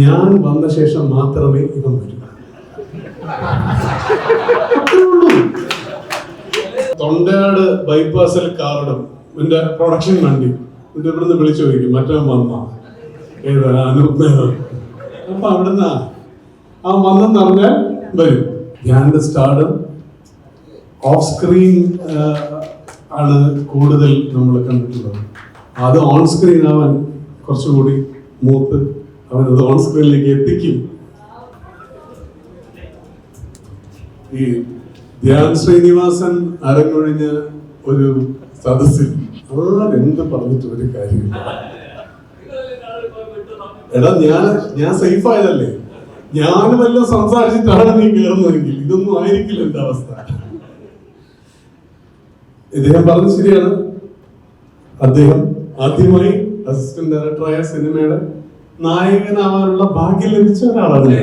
ഞാൻ വന്ന ശേഷം മാത്രമേ ഇവൻ വരൂ. തൊണ്ടയാട് ബൈപ്പാസിൽ കാറിടും എന്റെ പ്രൊഡക്ഷൻ വണ്ടി. എന്നിട്ട് ഇവിടുന്ന് വിളിച്ചു ചോദിക്കും മറ്റവൻ വന്ന? ഏതാ അനൂപ്. അപ്പൊ അവിടുന്ന് ആ വന്നെന്ന് പറഞ്ഞാൽ വരും. ഞാൻ സ്റ്റാർഡും ഓഫ് സ്ക്രീൻ ആണ് കൂടുതൽ നമ്മൾ കണ്ടിട്ടുള്ളത്. അത് ഓൺ സ്ക്രീൻ ആവാൻ കുറച്ചുകൂടി മൂത്ത് അവൻ അത് ഓൺ സ്ക്രീനിലേക്ക് എത്തിക്കും. ഈ ധ്യാൻ ശ്രീനിവാസൻ അരങ്ങൊഴിഞ്ഞ ഒരു സദസ്സിൽ അവർ എന്ത് പറഞ്ഞിട്ട് ഒരു കാര്യമില്ല. എടാ ഞാൻ ഞാൻ സേഫ് ആയതല്ലേ? ഞാനുമെല്ലാം സംസാരിച്ചിട്ടാണ് നീ കയറുന്നതെങ്കിൽ ഇതൊന്നും ആയിരിക്കില്ല എന്റെ അവസ്ഥ. ഇദ്ദേഹം പറഞ്ഞത് ശരിയാണ്. അദ്ദേഹം ആദ്യമായി അസിസ്റ്റന്റ് ഡയറക്ടറായ സിനിമയുടെ നായകനാവാനുള്ള ഭാഗ്യം ലഭിച്ച ഒരാളാണ്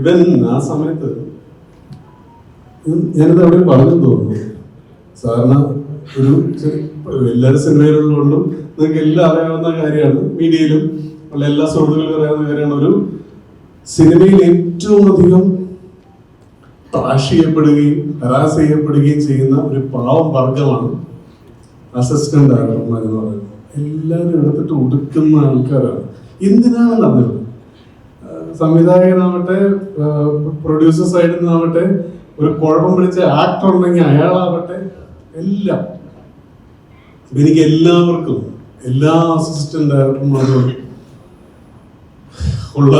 ഇവൻ ആ സമയത്ത് ഞാനിത് അവിടെ പറഞ്ഞു തോന്നുന്നു. സാധാരണ ഒരു എല്ലാവരും സിനിമയിലുള്ളതുകൊണ്ടും നിങ്ങൾക്ക് എല്ലാം അറിയാവുന്ന കാര്യമാണ്. മീഡിയയിലും ഉള്ള എല്ലാ സുഹൃത്തുക്കളും അറിയാവുന്ന കാര്യമാണ്. ഒരു സിനിമയിൽ ഏറ്റവും അധികം ട്രാഷ് ചെയ്യപ്പെടുകയും ഹരാസ് ചെയ്യപ്പെടുകയും ചെയ്യുന്ന ഒരു പാവം വർഗമാണ് അസിസ്റ്റന്റ് ഡയറക്ടർമാർ എന്ന് പറയുന്നത്. എല്ലാവരും എടുത്തിട്ട് ഒടുക്കുന്ന ആൾക്കാരാണ്. എന്തിനാണെന്ന് അറിഞ്ഞത് സംവിധായകനാവട്ടെ പ്രൊഡ്യൂസർ സൈഡിൽ നിന്നാവട്ടെ ഒരു കുഴപ്പം പിടിച്ച ആക്ടർ ഉണ്ടെങ്കിൽ അയാളാവട്ടെ എല്ലാം. എനിക്ക് എല്ലാവർക്കും എല്ലാ അസിസ്റ്റന്റ് ഡയറക്ടർമാരും ഉള്ള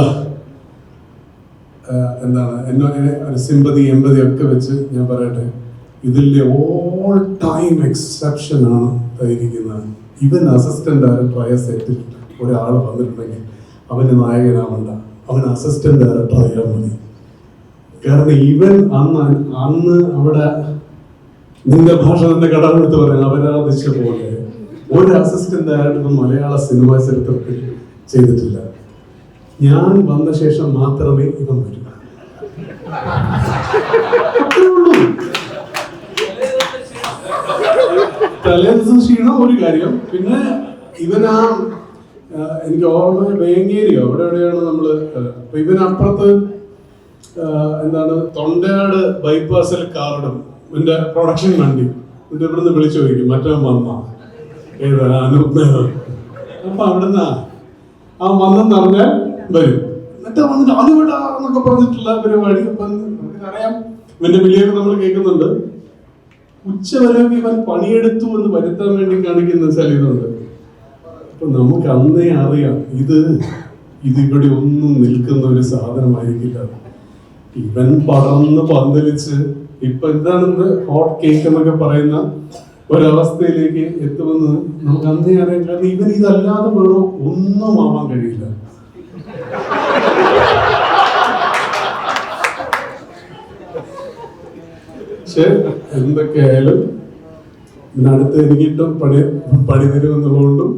എന്താണ് എന്നോ സിമ്പതി എൺപതി ഒക്കെ വെച്ച് ഞാൻ പറയട്ടെ ഇതിലെ ഓൾ ടൈം എക്സെപ്ഷൻ ആണ് ഇരിക്കുന്നത് ഇവൻ അസിസ്റ്റന്റ് ഡയറക്ടറായ സെറ്റിൽ ഒരാൾ വന്നിട്ടുണ്ടെങ്കിൽ അവന് നായകനാവണ്ട അവൻ അസിസ്റ്റന്റ് ഡയറക്ടർ ആയാൽ മതി കാരണം ഇവൻ അന്ന് അന്ന് അവിടെ നിന്റെ ഭാഷ തന്നെ കടമെടുത്ത് പറയാൻ അപരാധിച്ച പോലെ ഒരു അസിസ്റ്റന്റ് ഡയറക്ടർ മലയാള സിനിമാ ചരിത്രത്തിൽ ചെയ്തിട്ടില്ല. ഞാൻ വന്ന ശേഷം മാത്രമേ ഇവൻ വരൂ. തലേദിവസം ക്ഷീണം ഒരു കാര്യം. പിന്നെ ഇവനാ ആ, എനിക്ക് ഓർമ്മ വേങ്ങേരിയോ? അവിടെ എവിടെയാണ് നമ്മൾ അപ്പൊ ഇവൻ അപ്പുറത്ത് എന്താണ് തൊണ്ടയാട് ബൈപ്പാസിൽ കാറിടും. എന്റെ പ്രൊഡക്ഷൻ വണ്ടി. എന്നിട്ട് ഇവിടുന്ന് വിളിച്ചു ചോദിക്കും മറ്റവൻ വന്ന? ഏതാ അനൂപ്. അപ്പൊ അവിടുന്ന് ആ വന്നെന്ന് പറഞ്ഞാൽ വരും. എന്നിട്ട് വന്നിട്ട് അത് എന്നൊക്കെ പറഞ്ഞിട്ടുള്ള പരിപാടി. അപ്പൊ നമുക്കറിയാം ഇവന്റെ വിളിയൊക്കെ നമ്മൾ കേൾക്കുന്നുണ്ട്. ഉച്ച വരെ ഇവൻ പണിയെടുത്തു എന്ന് വരുത്താൻ വേണ്ടി കാണിക്കുന്ന ചലിതുണ്ട് അപ്പൊ നമുക്ക് അന്നേ അറിയാം ഇത് ഇതിവിടെ ഒന്നും നിൽക്കുന്ന ഒരു സാധനമായിരിക്കില്ല. ഇവൻ പടർന്ന് പന്തലിച്ച് ഇപ്പൊ എന്താണ് ഹോട്ട് കേക്ക് എന്നൊക്കെ പറയുന്ന ഒരവസ്ഥയിലേക്ക് എത്തുമെന്ന് നമുക്ക് അന്നേ അറിയാം. കാരണം ഇവൻ ഇതല്ലാതെ വേറെ ഒന്നും ആവാൻ കഴിയില്ല. പക്ഷെ എന്തൊക്കെയായാലും ഇതിനടുത്ത് എനിക്കിട്ടും പണി പണി തരുമെന്നുള്ളതുകൊണ്ടും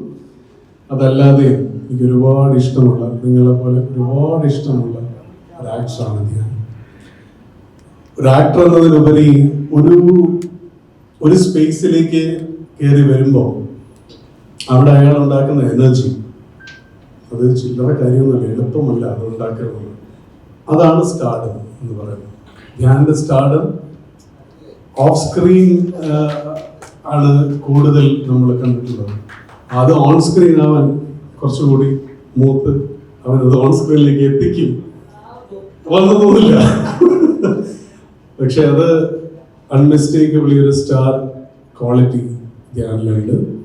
അതല്ലാതെ എനിക്ക് ഒരുപാട് ഇഷ്ടമുള്ള നിങ്ങളെ പോലെ ഒരുപാട് ഇഷ്ടമുള്ള ഒരു ആക്ടറാണ് ഞാൻ. ഒരു ആക്ടർ ഒരു ഒരു സ്പേസിലേക്ക് കയറി വരുമ്പോൾ അവിടെ അയാൾ ഉണ്ടാക്കുന്ന എനർജി അത് ചില്ലറ കാര്യമൊന്നുമല്ല എളുപ്പമല്ല അത് ഉണ്ടാക്കുന്നത് അതാണ് സ്റ്റാർഡം എന്ന് പറയുന്നത്. ഞാൻ സ്റ്റാർഡം ഓഫ് സ്ക്രീൻ ആണ് കൂടുതൽ നമ്മൾ കണ്ടിട്ടുള്ളത്. അത് ഓൺ സ്ക്രീൻ അവൻ കുറച്ചുകൂടി മൂത്ത് അവൻ അത് ഓൺ സ്ക്രീനിലേക്ക് എത്തിക്കും. വന്നതൊന്നുമില്ല. പക്ഷെ അത് അൺമിസ്റ്റേക്കബിളി ഒരു സ്റ്റാർ ക്വാളിറ്റി ധ്യാനിലുണ്ട്